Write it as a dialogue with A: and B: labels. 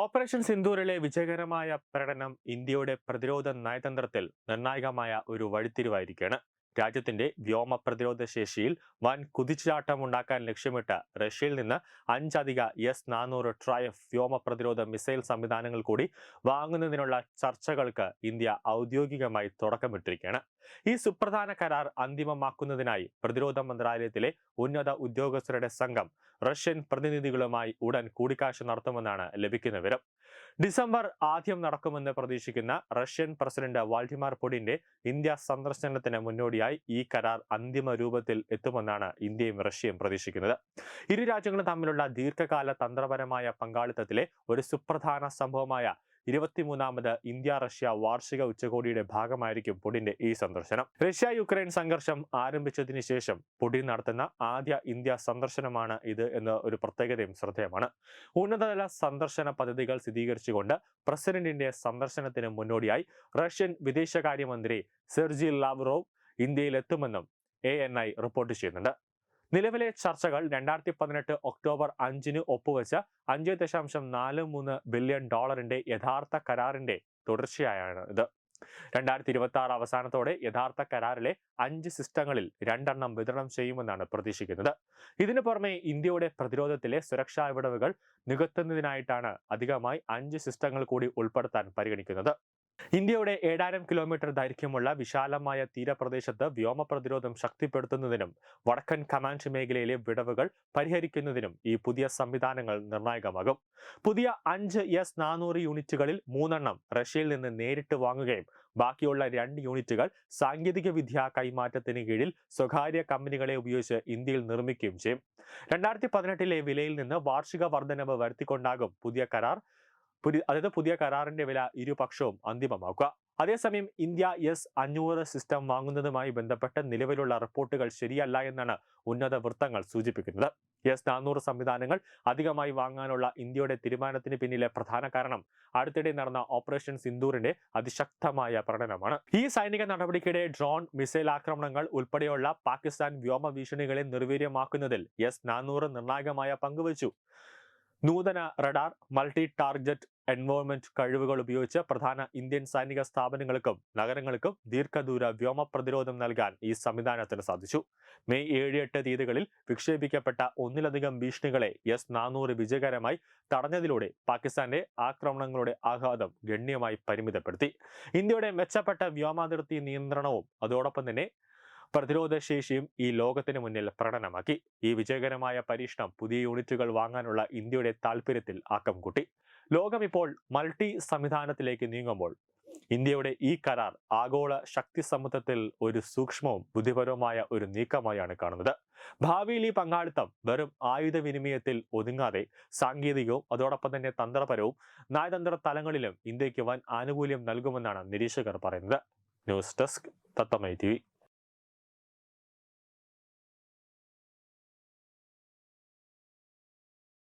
A: Operation സിന്ധൂരിലെ വിജയകരമായ പ്രകടനം ഇന്ത്യയുടെ പ്രതിരോധ നയതന്ത്രത്തിൽ നിർണായകമായ ഒരു വഴിത്തിരിവായിരിക്കുകയാണ്. രാജ്യത്തിന്റെ വ്യോമ പ്രതിരോധ ശേഷിയിൽ വൻ കുതിച്ചുചാട്ടമുണ്ടാക്കാൻ ലക്ഷ്യമിട്ട് റഷ്യയിൽ നിന്ന് അഞ്ചധിക എസ് നാനൂറ് ട്രയഫ് വ്യോമ പ്രതിരോധ മിസൈൽ സംവിധാനങ്ങൾ കൂടി വാങ്ങുന്നതിനുള്ള ചർച്ചകൾക്ക് ഇന്ത്യ ഔദ്യോഗികമായി തുടക്കമിട്ടിരിക്കുകയാണ്. ഈ സുപ്രധാന കരാർ അന്തിമമാക്കുന്നതിനായി പ്രതിരോധ മന്ത്രാലയത്തിലെ ഉന്നത ഉദ്യോഗസ്ഥരുടെ സംഘം റഷ്യൻ പ്രതിനിധികളുമായി ഉടൻ കൂടിക്കാഴ്ച നടത്തുമെന്നാണ് ലഭിക്കുന്ന വിവരം. ഡിസംബർ ആദ്യം നടക്കുമെന്ന് പ്രതീക്ഷിക്കുന്ന റഷ്യൻ പ്രസിഡന്റ് വാൾഡിമാർ പുടിന്റെ ഇന്ത്യ സന്ദർശനത്തിന് മുന്നോടിയായി ഈ കരാർ അന്തിമ രൂപത്തിൽ എത്തുമെന്നാണ് ഇന്ത്യയും റഷ്യയും പ്രതീക്ഷിക്കുന്നത്. ഇരു രാജ്യങ്ങളും തമ്മിലുള്ള ദീർഘകാല തന്ത്രപരമായ പങ്കാളിത്തത്തിലെ ഒരു സുപ്രധാന സംഭവമായ ഇരുപത്തിമൂന്നാമത് ഇന്ത്യ റഷ്യ വാർഷിക ഉച്ചകോടിയുടെ ഭാഗമായിരിക്കും പുടിന്റെ ഈ സന്ദർശനം. റഷ്യ യുക്രൈൻ സംഘർഷം ആരംഭിച്ചതിന് ശേഷം പുടിൻ നടത്തുന്ന ആദ്യ ഇന്ത്യ സന്ദർശനമാണ് ഇത് എന്ന ഒരു പ്രത്യേകതയും ശ്രദ്ധേയമാണ്. ഉന്നതതല സന്ദർശന പദ്ധതികൾ സ്ഥിരീകരിച്ചുകൊണ്ട് പ്രസിഡന്റിന്റെ സന്ദർശനത്തിന് മുന്നോടിയായി റഷ്യൻ വിദേശകാര്യമന്ത്രി സെർജി ലാവ്റോവ് ഇന്ത്യയിലെത്തുമെന്നും എ എൻ ഐ റിപ്പോർട്ട് ചെയ്യുന്നുണ്ട്. നിലവിലെ ചർച്ചകൾ രണ്ടായിരത്തി പതിനെട്ട് ഒക്ടോബർ അഞ്ചിന് ഒപ്പുവെച്ച അഞ്ച് ദശാംശം നാല് മൂന്ന് ബില്യൺ ഡോളറിന്റെ യഥാർത്ഥ കരാറിന്റെ തുടർച്ചയായാണ് ഇത്. രണ്ടായിരത്തി ഇരുപത്തി ആറ് അവസാനത്തോടെ യഥാർത്ഥ കരാറിലെ അഞ്ച് സിസ്റ്റങ്ങളിൽ രണ്ടെണ്ണം വിതരണം ചെയ്യുമെന്നാണ് പ്രതീക്ഷിക്കുന്നത്. ഇതിനു പുറമെ ഇന്ത്യയുടെ പ്രതിരോധത്തിലെ സുരക്ഷാ വിടവുകൾ നികത്തുന്നതിനായിട്ടാണ് അധികമായി അഞ്ച് സിസ്റ്റങ്ങൾ കൂടി ഉൾപ്പെടുത്താൻ പരിഗണിക്കുന്നത്. ഇന്ത്യയുടെ ഏഴായിരം കിലോമീറ്റർ ദൈർഘ്യമുള്ള വിശാലമായ തീരപ്രദേശത്ത് വ്യോമ പ്രതിരോധം ശക്തിപ്പെടുത്തുന്നതിനും വടക്കൻ കമാൻഡ് മേഖലയിലെ വിടവുകൾ പരിഹരിക്കുന്നതിനും ഈ പുതിയ സംവിധാനങ്ങൾ നിർണായകമാകും. പുതിയ അഞ്ച് എസ് നാനൂറ് യൂണിറ്റുകളിൽ മൂന്നെണ്ണം റഷ്യയിൽ നിന്ന് നേരിട്ട് വാങ്ങുകയും ബാക്കിയുള്ള രണ്ട് യൂണിറ്റുകൾ സാങ്കേതിക വിദ്യ കൈമാറ്റത്തിന് കീഴിൽ സ്വകാര്യ കമ്പനികളെ ഉപയോഗിച്ച് ഇന്ത്യയിൽ നിർമ്മിക്കുകയും ചെയ്യും. രണ്ടായിരത്തി പതിനെട്ടിലെ വിലയിൽ നിന്ന് വാർഷിക വർധനവ് വരുത്തിക്കൊണ്ടാകും പുതിയ കരാർ പുതിയ അതായത് പുതിയ കരാറിന്റെ വില ഇരുപക്ഷവും അന്തിമമാക്കുക. അതേസമയം ഇന്ത്യ എസ് അഞ്ഞൂറ് സിസ്റ്റം വാങ്ങുന്നതുമായി ബന്ധപ്പെട്ട് നിലവിലുള്ള റിപ്പോർട്ടുകൾ ശരിയല്ല എന്നാണ് ഉന്നത വൃത്തങ്ങൾ സൂചിപ്പിക്കുന്നത്. എസ് നാനൂറ് സംവിധാനങ്ങൾ അധികമായി വാങ്ങാനുള്ള ഇന്ത്യയുടെ തീരുമാനത്തിന് പിന്നിലെ പ്രധാന കാരണം അടുത്തിടെ നടന്ന ഓപ്പറേഷൻ സിന്ദൂറിന്റെ അതിശക്തമായ പ്രകടനമാണ് ഈ സൈനിക നടപടിക്കിടെ ഡ്രോൺ മിസൈൽ ആക്രമണങ്ങൾ ഉൾപ്പെടെയുള്ള പാകിസ്ഥാൻ വ്യോമ ഭീഷണികളെ നിർവീര്യമാക്കുന്നതിൽ എസ് നാനൂറ് നിർണായകമായ പങ്കുവച്ചു നൂതന റഡാർ മൾട്ടി ടാർഗറ്റ് എൻവോൺമെന്റ് കഴിവുകൾ ഉപയോഗിച്ച് പ്രധാന ഇന്ത്യൻ സൈനിക സ്ഥാപനങ്ങൾക്കും നഗരങ്ങൾക്കും ദീർഘദൂര വ്യോമ പ്രതിരോധം നൽകാൻ ഈ സംവിധാനത്തിന് സാധിച്ചു. മെയ് ഏഴ് എട്ട് തീയതികളിൽ വിക്ഷേപിക്കപ്പെട്ട ഒന്നിലധികം ഭീഷണികളെ എസ് നാനൂറ് വിജയകരമായി തടഞ്ഞതിലൂടെ പാകിസ്ഥാന്റെ ആക്രമണങ്ങളുടെ ആഘാതം ഗണ്യമായി പരിമിതപ്പെടുത്തി. ഇന്ത്യയുടെ മെച്ചപ്പെട്ട വ്യോമാതിർത്തി നിയന്ത്രണവും അതോടൊപ്പം തന്നെ പ്രതിരോധ ശേഷിയും ഈ ലോകത്തിന് മുന്നിൽ പ്രകടനമാക്കി. ഈ വിജയകരമായ പരീക്ഷണം പുതിയ യൂണിറ്റുകൾ വാങ്ങാനുള്ള ഇന്ത്യയുടെ താൽപര്യത്തിൽ ആക്കം കൂട്ടി. ലോകം ഇപ്പോൾ മൾട്ടി സംവിധാനത്തിലേക്ക് നീങ്ങുമ്പോൾ ഇന്ത്യയുടെ ഈ കരാർ ആഗോള ശക്തി സമുദ്രത്തിൽ ഒരു സൂക്ഷ്മവും ബുദ്ധിപരവുമായ ഒരു നീക്കമായാണ് കാണുന്നത്. ഭാവിയിൽ ഈ പങ്കാളിത്തം വെറും ആയുധ വിനിമയത്തിൽ ഒതുങ്ങാതെ സാങ്കേതികവും അതോടൊപ്പം തന്നെ തന്ത്രപരവും നയതന്ത്ര തലങ്ങളിലും ഇന്ത്യയ്ക്ക് വൻ ആനുകൂല്യം നൽകുമെന്നാണ് നിരീക്ഷകർ പറയുന്നത്. News desk തത്തമൈ T